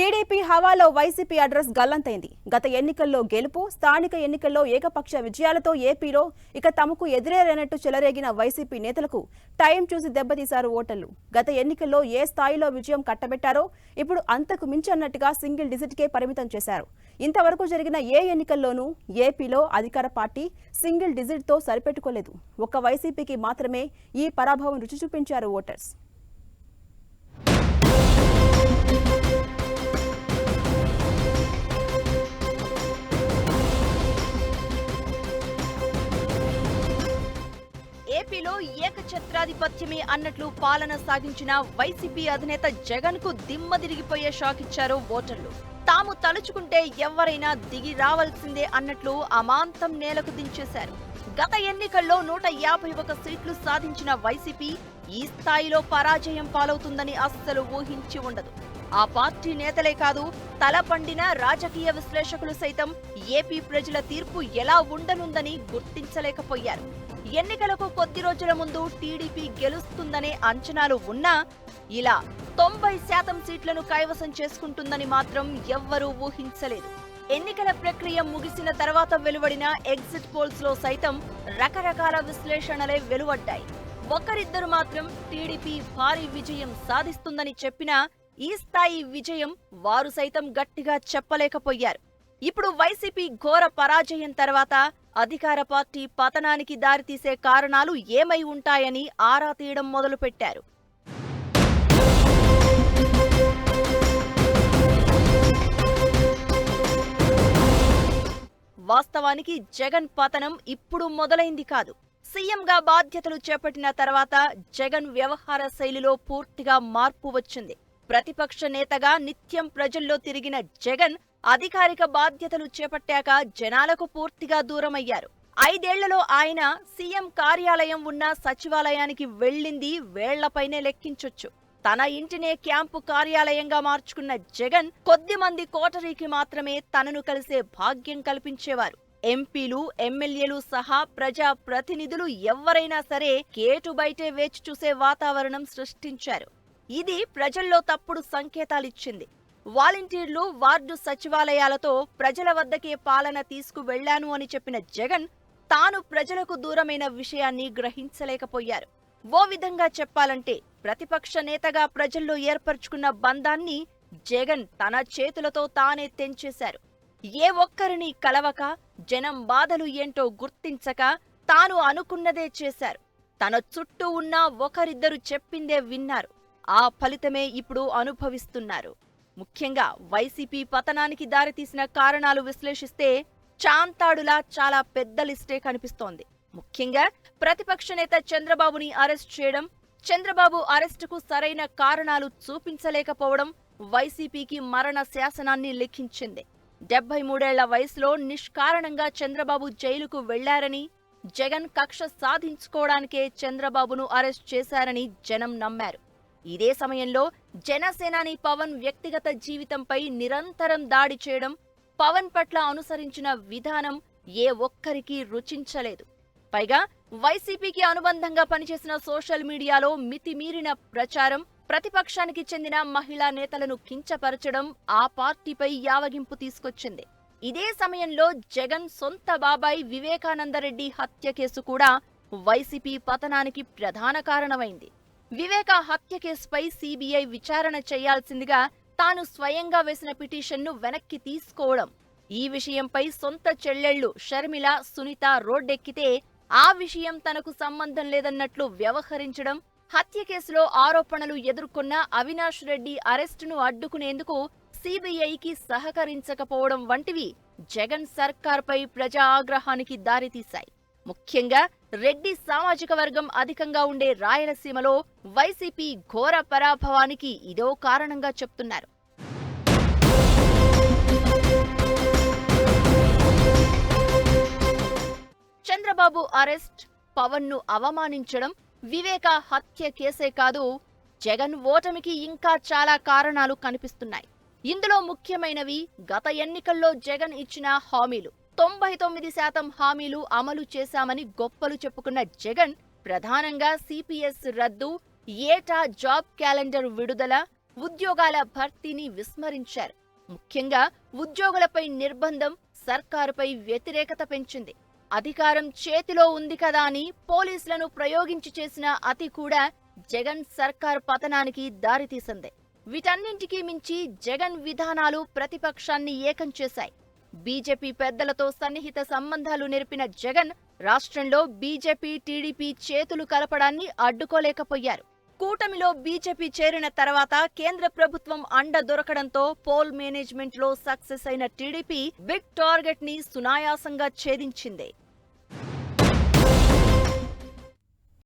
TDP హవాలో YCP address గల్లంతైంది. గత ఎన్నికల్లో గెలుపు స్థానిక ఎన్నికల్లో ఏకపక్ష విజయాలతో ఏపీలో ఇక తమకు ఎదురేరనట్టు చెలరేగిన వైసీపీ నేతలకు టైం చూసి దెబ్బతీశారు ఓటర్లు. గత ఎన్నికల్లో ఏ స్థాయిలో విజయం కట్టబెట్టారో ఇప్పుడు అంతకు మించి అన్నట్టుగా సింగిల్ డిజిట్కే పరిమితం చేశారు. ఇంతవరకు జరిగిన ఏ ఎన్నికల్లోనూ ఏపీలో అధికార పార్టీ సింగిల్ డిజిట్తో సరిపెట్టుకోలేదు. ఒక్క వైసీపీకి మాత్రమే ఈ పరాభవం రుచి చూపించారు ఓటర్స్. క్షేత్రాధిపత్యమే అన్నట్లు పాలన సాగించిన వైసీపీ అధినేత జగన్కు దిమ్మ తిరిగిపోయే షాక్ ఇచ్చారు ఓటర్లు. తాము తలుచుకుంటే ఎవరైనా దిగి రావాల్సిందే అన్నట్లు అమాంతం నేలకు దించేశారు. గత ఎన్నికల్లో నూట యాభై ఒక సీట్లు సాధించిన వైసీపీ ఈ స్థాయిలో పరాజయం పాలవుతుందని అస్సలు ఊహించి ఉండదు. ఆ పార్టీ నేతలే కాదు తల పండిన రాజకీయ విశ్లేషకులు సైతం ఏపీ ప్రజల తీర్పు ఎలా ఉండనుందని గుర్తించలేకపోయారు. ఎన్నికలకు కొద్ది రోజుల ముందు టీడీపీ గెలుస్తుందనే అంచనాలు ఉన్నా ఇలా తొంభై శాతం సీట్లను కైవసం చేసుకుంటుందని మాత్రం ఎవ్వరూ ఊహించలేదు. ఎన్నికల ప్రక్రియ ముగిసిన తర్వాత వెలువడిన ఎగ్జిట్ పోల్స్లో సైతం రకరకాల విశ్లేషణలే వెలువడ్డాయి. ఒకరిద్దరు మాత్రం టీడీపీ భారీ విజయం సాధిస్తుందని చెప్పినా ఈ స్థాయి విజయం వారు సైతం గట్టిగా చెప్పలేకపోయారు. ఇప్పుడు వైసీపీ ఘోర పరాజయం తర్వాత అధికార పార్టీ పతనానికి దారితీసే కారణాలు ఏమై ఉంటాయని ఆరా తీయడం మొదలుపెట్టారు. వాస్తవానికి జగన్ పతనం ఇప్పుడు మొదలైంది కాదు. సీఎంగా బాధ్యతలు చేపట్టిన తర్వాత జగన్ వ్యవహార శైలిలో పూర్తిగా మార్పు వచ్చింది. ప్రతిపక్ష నేతగా నిత్యం ప్రజల్లో తిరిగిన జగన్ అధికారిక బాధ్యతలు చేపట్టాక జనాలకు పూర్తిగా దూరమయ్యారు. ఐదేళ్ళలో ఆయన సీఎం కార్యాలయం ఉన్న సచివాలయానికి వెళ్ళింది వేళ్ళపైనే లెక్కించొచ్చు. తన ఇంటినే క్యాంపు కార్యాలయంగా మార్చుకున్న జగన్ కొద్ది మంది కోటరీకి మాత్రమే తనను కలిసే భాగ్యం కల్పించేవారు. ఎంపీలు ఎమ్మెల్యేలు సహా ప్రజా ప్రతినిధులు ఎవరైనా సరే కేటు బయటే వేచి చూసే వాతావరణం సృష్టించారు. ఇది ప్రజల్లో తప్పుడు సంకేతాలిచ్చింది. వాలంటీర్లు వార్డు సచివాలయాలతో ప్రజల వద్దకే పాలన తీసుకువెళ్ళాను అని చెప్పిన జగన్ తాను ప్రజలకు దూరమైన విషయాన్ని గ్రహించలేకపోయారు. ఓ విధంగా చెప్పాలంటే ప్రతిపక్ష నేతగా ప్రజల్లో ఏర్పరచుకున్న బంధాన్ని జగన్ తన చేతులతో తానే తెంచేశారు. ఏ ఒక్కరిని కలవక జనం బాధలు ఏంటో గుర్తించక తాను అనుకున్నదే చేశారు. తన చుట్టూ ఉన్న ఒకరిద్దరు చెప్పిందే విన్నారు. ఆ ఫలితమే ఇప్పుడు అనుభవిస్తున్నారు. ముఖ్యంగా వైసీపీ పతనానికి దారితీసిన కారణాలు విశ్లేషిస్తే చాంతాడులా చాలా పెద్ద లిస్టే కనిపిస్తోంది. ముఖ్యంగా ప్రతిపక్ష నేత చంద్రబాబుని అరెస్ట్ చేయడం చంద్రబాబు అరెస్టుకు సరైన కారణాలు చూపించలేకపోవడం వైసీపీకి మరణ శాసనాన్ని లిఖించింది. డెబ్బై మూడేళ్ళ వయసులో నిష్కారణంగా చంద్రబాబు జైలుకు వెళ్ళారని జగన్ కక్ష సాధించుకోవడానికే చంద్రబాబును అరెస్ట్ చేశారని జనం నమ్మారు. ఇదే సమయంలో జనసేనాని పవన్ వ్యక్తిగత జీవితంపై నిరంతరం దాడి చేయడం పవన్ పట్ల అనుసరించిన విధానం ఏ ఒక్కరికి రుచించలేదు. పైగా వైసీపీకి అనుబంధంగా పనిచేసిన సోషల్ మీడియాలో మితిమీరిన ప్రచారం ప్రతిపక్షానికి చెందిన మహిళా నేతలను కించపరచడం ఆ పార్టీపై యావగింపు తీసుకొచ్చింది. ఇదే సమయంలో జగన్ సొంత బాబాయ్ వివేకానందరెడ్డి హత్య కేసు కూడా వైసీపీ పతనానికి ప్రధాన కారణమైంది. వివేక హత్య కేసుపై సీబీఐ విచారణ చేయాల్సిందిగా తాను స్వయంగా వేసిన పిటిషన్ను వెనక్కి తీసుకోవడం. ఈ విషయంపై సొంత చెల్లెళ్ళు షర్మిల సునీత రోడ్డెక్కితే ఆ విషయం తనకు సంబంధం లేదన్నట్లు వ్యవహరించడం హత్య కేసులో ఆరోపణలు ఎదుర్కొన్న అవినాష్ రెడ్డి అరెస్టును అడ్డుకునేందుకు సీబీఐకి సహకరించకపోవడం వంటివి జగన్ సర్కార్పై ప్రజా ఆగ్రహానికి దారితీశాయి. ముఖ్యంగా రెడ్డి సామాజిక వర్గం అధికంగా ఉండే రాయలసీమలో వైసీపీ ఘోర పరాభవానికి ఇదో కారణంగా చెప్తున్నారు. చంద్రబాబు అరెస్ట్ పవన్ను అవమానించడం వివేక హత్య కేసే కాదు జగన్ ఓటమికి ఇంకా చాలా కారణాలు కనిపిస్తున్నాయి. ఇందులో ముఖ్యమైనవి గత ఎన్నికల్లో జగన్ ఇచ్చిన హామీలు. తొంభై తొమ్మిది శాతం హామీలు అమలు చేశామని గొప్పలు చెప్పుకున్న జగన్ ప్రధానంగా సిపిఎస్ రద్దు ఏటా జాబ్ క్యాలెండర్ విడుదల ఉద్యోగాల భర్తీని విస్మరించారు. ముఖ్యంగా ఉద్యోగులపై నిర్బంధం సర్కారుపై వ్యతిరేకత పెంచింది. అధికారం చేతిలో ఉంది కదా అని పోలీసులను ప్రయోగించి చేసిన అతి కూడా జగన్ సర్కార్ పతనానికి దారితీసింది. వీటన్నింటికీ మించి జగన్ విధానాలు ప్రతిపక్షాన్ని ఏకం చేశాయి. బీజేపీ పెద్దలతో సన్నిహిత సంబంధాలు నెరిపిన జగన్ రాష్ట్రంలో బీజేపీ టీడీపీ చేతులు కలపడాన్ని అడ్డుకోలేకపోయారు. కూటమిలో బీజేపీ చేరిన తర్వాత కేంద్ర ప్రభుత్వం అండ దొరకడంతో పోల్ మేనేజ్మెంట్లో సక్సెస్ అయిన టీడీపీ బిగ్ టార్గెట్ని సునాయాసంగా ఛేదించింది.